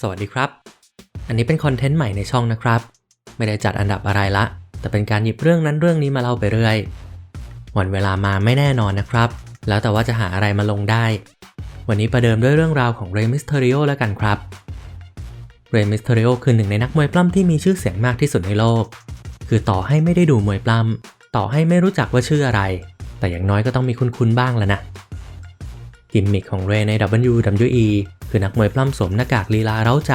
สวัสดีครับ อันนี้เป็นคอนเทนต์ใหม่ในช่องนะครับ ไม่ได้จัดอันดับอะไรละ แต่เป็นการหยิบเรื่องนั้นเรื่องนี้มาเล่าไปเรื่อยวันเวลามาไม่แน่นอนนะครับ แล้วแต่ว่าจะหาอะไรมาลงได้ วันนี้ประเดิมด้วยเรื่องราวของเรมิสเทอริโอแล้วกันครับ เรมิสเทอริโอคือหนึ่งในนักมวยปล้ำที่มีชื่อเสียงมากที่สุดในโลก คือต่อให้ไม่ได้ดูมวยปล้ำต่อให้ไม่รู้จักว่าชื่ออะไร แต่อย่างน้อยก็ต้องมีคุ้นๆบ้างแล้วนะกิมมิคของเรใน WWE คือนักมวยปล้ำสวมหน้ากากลีลาเร้าใจ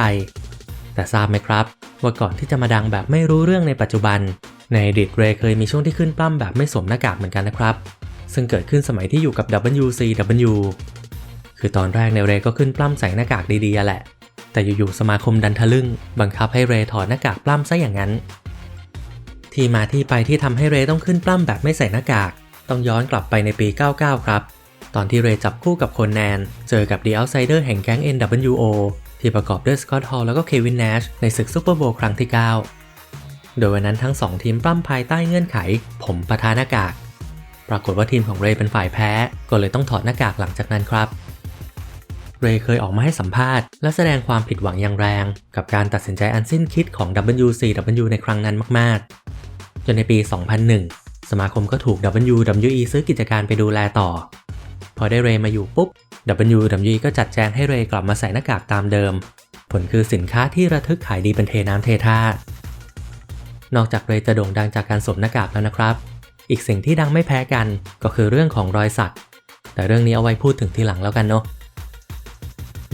แต่ทราบไหมครับ ว่าก่อนที่จะมาดังแบบไม่รู้เรื่องในปัจจุบัน ในอดีตเรเคยมีช่วงที่ขึ้นปล้ำแบบไม่สวมหน้ากากเหมือนกันนะครับ ซึ่งเกิดขึ้นสมัยที่อยู่กับ WCW คือตอนแรกในเรก็ขึ้นปล้ำใส่หน้ากากดีๆแหละ แต่อยู่ๆสมาคมดันทะลึ่ง บังคับให้เรถอดหน้ากากปล้ำซะอย่างนั้น ที่มาที่ไปที่ทำให้เรต้องขึ้นปล้ำแบบไม่ใส่หน้ากาก ต้องย้อนกลับไปในปี 99 ครับ ตอนที่เรย์จับคู่กับคนแนน เจอกับ The Outsider แห่งแก๊ง NWO ที่ประกอบด้วยสกอตฮอลแล้วก็เควิน n นชในศึกซูเปอร์โบว์ครั้งที่ 9 โดยวันนั้นทั้ง 2 ทีมปล้ำภายใต้เงื่อนไข ผมประทาหน้ากาก ปรากฏว่าทีมของเรย์เป็นฝ่ายแพ้ ก็เลยต้องถอดหน้ากากหลังจากนั้นครับ เรย์เคยออกมาให้สัมภาษณ์ และแสดงความผิดหวังอย่างแรง กับการตัดสินใจอันสิ้นคิดของ WCW ในครั้งนั้นมาก ๆ จนในปี 2001 สมาคมก็ถูก WWE ซื้อกิจการไปดูแลต่อ อได้เรย์มาอยู่ปุ๊บ WWE ก็จัดแจงให้เรย์กลับมาใส่หน้ากากตามเดิม ผลคือสินค้าที่ระทึกขายดีเป็นเทน้ำเทท่า นอกจากเรย์จะโด่งดังจากการสวมหน้ากากแล้วนะครับ อีกสิ่งที่ดังไม่แพ้กันก็คือเรื่องของรอยสัก แต่เรื่องนี้เอาไว้พูดถึงทีหลังแล้วกันเนาะ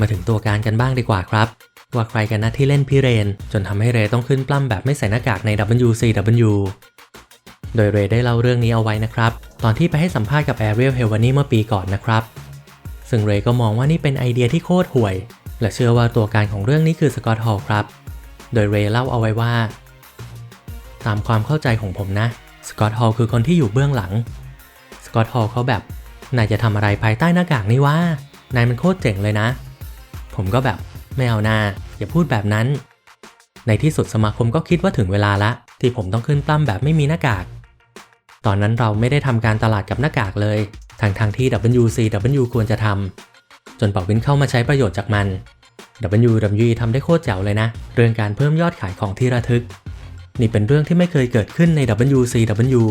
มาถึงตัวการกันบ้างดีกว่าครับว่าใครกันนะที่เล่นพิเรน จนทำให้เรย์ต้องขึ้นปล้ำแบบไม่ใส่หน้ากากใน WCW โดยเรย์ได้เล่าเรื่องนี้เอาไว้นะครับ ตอนที่ไปให้สัมภาษณ์กับแอเรียลเฮลวานี่เมื่อปีก่อนนะครับ ซึ่งเรย์ก็มองว่านี่เป็นไอเดียที่โคตรห่วย และเชื่อว่าตัวการของเรื่องนี้คือสกอตฮอลครับ โดยเรย์เล่าเอาไว้ว่า ตามความเข้าใจของผมนะ สกอตฮอลคือคนที่อยู่เบื้องหลัง สกอตฮอลเขาแบบนายจะทำอะไรภายใต้หน้ากากนี่วะนายมันโคตรเจ๋งเลยนะ ผมก็แบบไม่เอานาอย่าพูดแบบนั้น ในที่สุดสมาคมก็คิดว่าถึงเวลาละ ที่ผมต้องขึ้นปล้ำแบบไม่มีหน้ากาก ตอนนั้นเราไม่ได้ทำการตลาดกับหน้ากากเลยทางทางที่ WCW ควรจะทำจนเป่าวินเข้ามาใช้ประโยชน์จากมัน WWE ทำได้โคตรแจ๋วเลยนะ เรื่องการเพิ่มยอดขายของที่ระทึก นี่เป็นเรื่องที่ไม่เคยเกิดขึ้นใน WCW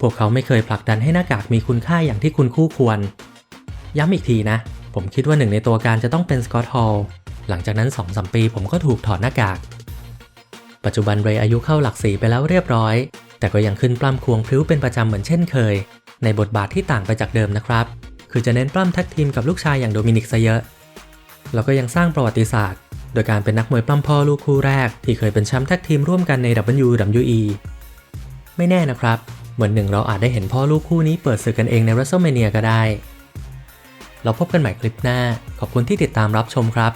พวกเขาไม่เคยผลักดันให้หน้ากากมีคุณค่าอย่างที่คุณคู่ควร ย้ำอีกทีนะ ผมคิดว่าหนึ่งในตัวการจะต้องเป็นสกอตฮอลหลังจากนั้น2-3ปีผมก็ถูกถอดหน้ากาก ปัจจุบันเรย์อายุเข้าหลักสีไปแล้วเรียบร้อย แต่ก็ยังขึ้นปล้ำควงพลิ้วเป็นประจำเหมือนเช่นเคย ในบทบาทที่ต่างไปจากเดิมนะครับ คือจะเน้นปล้ำแท็กทีมกับลูกชายอย่างโดมินิกซะเยอะ แล้วก็ยังสร้างประวัติศาสตร์ โดยการเป็นนักมวยปล้ำพ่อลูกคู่แรก ที่เคยเป็นแชมป์แท็กทีมร่วมกันใน WWE ไม่แน่นะครับวันหนึ่งเราอาจได้เห็นพ่อลูกคู่นี้เปิดศึกกันเองใน WrestleMania ก็ได้ เราพบกันใหม่คลิปหน้า ขอบคุณที่ติดตามรับชมครับ